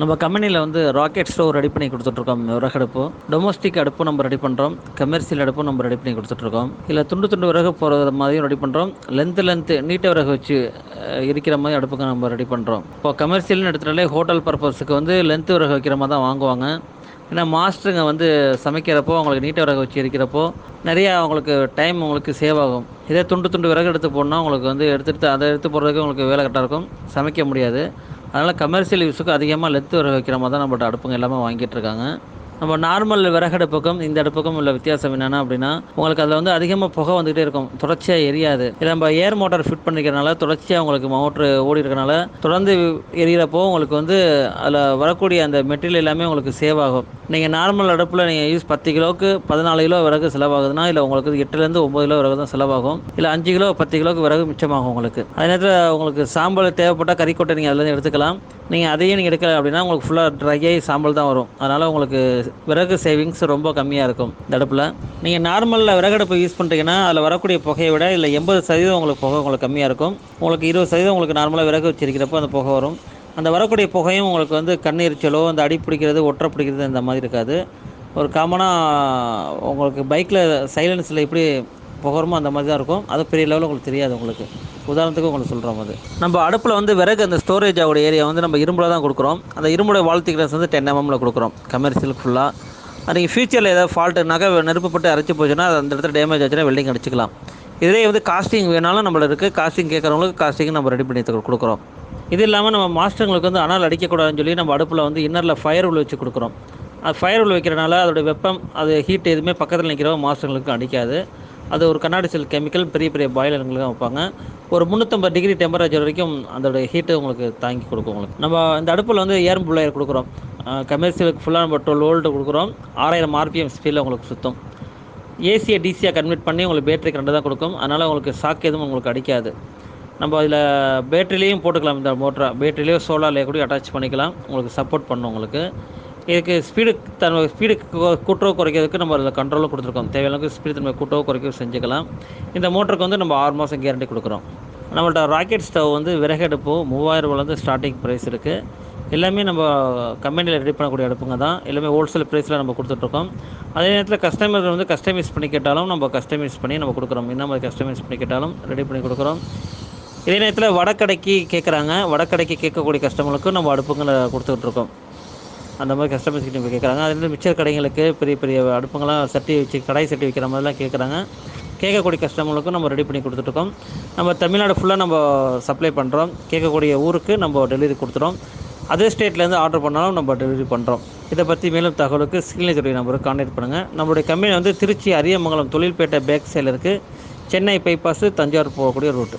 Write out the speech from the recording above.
நம்ம கம்பெனியில் வந்து ராக்கெட் ஸ்டோவ் ரெடி பண்ணி கொடுத்துட்ருக்கோம் விறகடுப்பு. டொமஸ்டிக் அடுப்பு நம்ம ரெடி பண்ணுறோம் கமர்ஷியல் அடுப்பும் நம்ம ரெடி பண்ணி கொடுத்துட்ருக்கோம். இல்லை துண்டு துண்டு விறகு போகிற மாதிரியும் ரெடி பண்ணுறோம் லென்த்து லென்த்து நீட்ட விறகு வச்சு இருக்கிற மாதிரி அடுப்புங்க நம்ம ரெடி பண்ணுறோம் இப்போ கமர்ஷியல்னு எடுத்துட்டாலே ஹோட்டல் பர்பஸுக்கு வந்து லென்த்து விறகு வைக்கிற மாதிரி தான் வாங்குவாங்க. ஏன்னா மாஸ்டருங்க வந்து சமைக்கிறப்போ அவங்களுக்கு நீட்ட விறகு வச்சு இருக்கிறப்போ நிறையா அவங்களுக்கு டைம் உங்களுக்கு சேவ் ஆகும். இதே துண்டு துண்டு விறகு எடுத்து போடணும் உங்களுக்கு வந்து எடுத்துகிட்டு அதை எடுத்து போடுறதுக்கு உங்களுக்கு வேலை கரெக்டாக இருக்கும். சமைக்க முடியாது. அதனால் கமர்ஷியல் யூஸுக்கு அதிகமாக லெத்து வர வைக்கிற மாதிரி தான் நம்மள்ட்ட அடுப்புங்க எல்லாமே வாங்கிட்டு இருக்காங்க. நம்ம நார்மல் விறகடுப்புக்கும் இந்த அடுப்புக்கும் உள்ள வித்தியாசம் என்னென்னா அப்படின்னா உங்களுக்கு அதில் வந்து அதிகமாக புகை வந்துகிட்டே இருக்கும். தொடர்ச்சியாக எரியாது. இதை நம்ம ஏர் மோட்டார் ஃபிட் பண்ணிக்கிறனால தொடர்ச்சியாக உங்களுக்கு மோட்ரு ஓடி இருக்கனால தொடர்ந்து எரியிறப்போ உங்களுக்கு வந்து அதில் வரக்கூடிய அந்த மெட்டீரியல் எல்லாமே உங்களுக்கு சேவ் ஆகும். நீங்கள் நார்மல் அடுப்பில் நீங்கள் யூஸ் பத்து கிலோவுக்கு பதினாலு கிலோ விறகு செலவாகுதுன்னா இல்லை உங்களுக்கு எட்டுலேருந்து ஒம்பது கிலோ விறகு தான் செலவாகும். இல்லை அஞ்சு கிலோ பத்து கிலோவுக்கு விறகு மிச்சமாகும் உங்களுக்கு. அதே நேரத்தில் உங்களுக்கு சாம்பல் தேவைப்பட்டால் கறிக்கொட்டை நீங்கள் அதுலேருந்து எடுத்துக்கலாம். நீங்கள் அதையும் நீங்கள் எடுக்கல அப்படின்னா உங்களுக்கு ஃபுல்லாக ட்ரை ஆகி சாம்பல் தான் வரும். அதனால் உங்களுக்கு விறகு சேவிங்ஸ் ரொம்ப கம்மியாக இருக்கும் இந்த அடுப்பில். நீங்கள் நார்மலில் விறகடுப்பு யூஸ் பண்ணுறீங்கன்னா அதில் வரக்கூடிய புகையை விட இல்லை எண்பது சதவீதம் உங்களுக்கு புகை உங்களுக்கு கம்மியாக இருக்கும். உங்களுக்கு இருபது சதவீதம் உங்களுக்கு நார்மலாக விறகு வச்சிருக்கிறப்போ அந்த புகை வரும். அந்த வரக்கூடிய புகையும் உங்களுக்கு வந்து கண்ணெரிச்சலோ அந்த அடி பிடிக்கிறது ஒற்றை பிடிக்கிறது இந்த மாதிரி இருக்காது. ஒரு காமனாக உங்களுக்கு பைக்கில் சைலன்ஸில் எப்படி புகருமோ அந்த மாதிரி தான் இருக்கும். அது பெரிய லெவலில் உங்களுக்கு தெரியாது உங்களுக்கு. உதாரணத்துக்கு உங்களுக்கு சொல்கிறோம் அது நம்ம அடுப்பில் வந்து விறகு அந்த ஸ்டோரேஜ் ஆகக்கூடிய ஏரியா வந்து நம்ம இரும்பில் தான் கொடுக்குறோம். அந்த இரும்புடைய வாழ்த்து கிளாஸ் வந்து டென் எம்எம்ல கொடுக்குறோம். கமர்ஷியல் ஃபுல்லாக அது நீங்கள் ஃபியூச்சரில் ஏதாவது ஃபால்ட்டுனாக்கா நெருப்பு அரைச்சி போச்சுன்னா அது அந்த இடத்துல டேமேஜ் ஆச்சுன்னா வெல்டிங் அடிச்சிக்கலாம். இதே வந்து காஸ்டிங் வேணாலும் நம்மள இருக்குது காஸ்டிங் கேட்குறவங்களுக்கு காஸ்டிங் நம்ம ரெடி பண்ணி கொடுக்குறோம். இது இல்லாமல் நம்ம மாஸ்டருங்களுக்கு வந்து அனல் அடிக்கக்கூடாதுன்னு சொல்லி நம்ம அடுப்பில் வந்து இன்னரில் ஃபயர் உள்ள வச்சு கொடுக்குறோம். அது ஃபயர் உள்ள வைக்கிறனால அதோடய வெப்பம் அது ஹீட் எதுவுமே பக்கத்தில் நிற்கிறவங்க மாஸ்டர்களுக்கு அடிக்காது. அது ஒரு கண்ணாடி செல் கெமிக்கல் பெரிய பெரிய பாய்லருங்களுக்கு வைப்பாங்க. ஒரு முந்நூற்றம்பது டிகிரி டெம்பரேச்சர் வரைக்கும் அதோடய ஹீட்டு உங்களுக்கு தாங்கி கொடுக்கும் உங்களுக்கு. நம்ம இந்த அடுப்பில் வந்து ஏர் புள்ளையர் கொடுக்குறோம். கமர்ஷியலுக்கு ஃபுல்லாக நம்ம டுவெல் வோல்ட்டு கொடுக்குறோம். ஆறாயிரம் ஆர்பிஎம் ஸ்பீடில் உங்களுக்கு சுத்தம். ஏசியை டிசியாக கன்வெர்ட் பண்ணி உங்களுக்கு பேட்டரி கரண்ட் தான் கொடுக்கும். அதனால் உங்களுக்கு ஷாக் எதுவும் உங்களுக்கு அடிக்காது. நம்ம அதில் பேட்டரிலையும் போட்டுக்கலாம் இந்த மோட்டரை பேட்டரிலேயோ சோலார்லேயே கூட அட்டாச் பண்ணிக்கலாம். உங்களுக்கு சப்போர்ட் பண்ணும் உங்களுக்கு. இதுக்கு ஸ்பீடு தன் ஸ்பீடு கூட்டுறோ குறைக்கிறதுக்கு நம்ம அதில் கண்ட்ரோலும் கொடுத்துருக்கோம். தேவையான ஸ்பீடு தன்மை கூட்டவோ குறைக்கவோ செஞ்சுக்கலாம். இந்த மோட்டருக்கு வந்து நம்ம ஆறு மாதம் கேரண்டி கொடுக்குறோம். நம்மள்ட்ட ராக்கெட் ஸ்டவ் வந்து விறகடுப்பு மூவாயிரம் ரூபாலேருந்து ஸ்டார்டிங் ப்ரைஸ் இருக்குது எல்லாமே நம்ம கம்பெனியில் ரெடி பண்ணக்கூடிய அடுப்புங்க தான். எல்லாமே ஹோல்சேல் ப்ரைஸில் நம்ம கொடுத்துட்ருக்கோம். அதே நேரத்தில் கஸ்டமர் வந்து கஸ்டமைஸ் பண்ணி கேட்டாலும் நம்ம கஸ்டமைஸ் பண்ணி நம்ம கொடுக்குறோம். என்ன மாதிரி கஸ்டமைஸ் பண்ணி கேட்டாலும் ரெடி பண்ணி கொடுக்குறோம். இதே நேரத்தில் வடக்கடைக்கு கேட்குறாங்க வடக்கடைக்கு கேட்கக்கூடிய கஸ்டமர்களுக்கும் நம்ம அடுப்புங்களை கொடுத்துட்ருக்கோம். அந்த மாதிரி கஸ்டமர்ஸ் கிட்ட போய் கேட்குறாங்க அதுலேருந்து மிச்சர் கடைங்களுக்கு பெரிய பெரிய அடுப்புங்களாம் சட்டி வச்சு கடாய் சட்டி வைக்கிற மாதிரிலாம் கேட்குறாங்க கேட்கக்கூடிய கஸ்டமர்களுக்கும் நம்ம ரெடி பண்ணி கொடுத்துட்ருக்கோம். நம்ம தமிழ்நாடு ஃபுல்லாக நம்ம சப்ளை பண்ணுறோம் கேட்கக்கூடிய ஊருக்கு நம்ம டெலிவரி கொடுத்துறோம். அதே ஸ்டேட்லேருந்து ஆர்டர் பண்ணாலும் நம்ம டெலிவரி பண்ணுறோம் இதை பற்றி மேலும் தகவலுக்கு ஸ்கிரீனில் நம்பருக்கு கான்டாக்ட் பண்ணுங்கள் நம்மளுடைய கம்பெனி வந்து திருச்சி அரியமங்கலம் தொழில்பேட்டை பேக் சைடில் இருக்குது சென்னை பைபாஸு தஞ்சாவூர் போகக்கூடிய ரூட்டு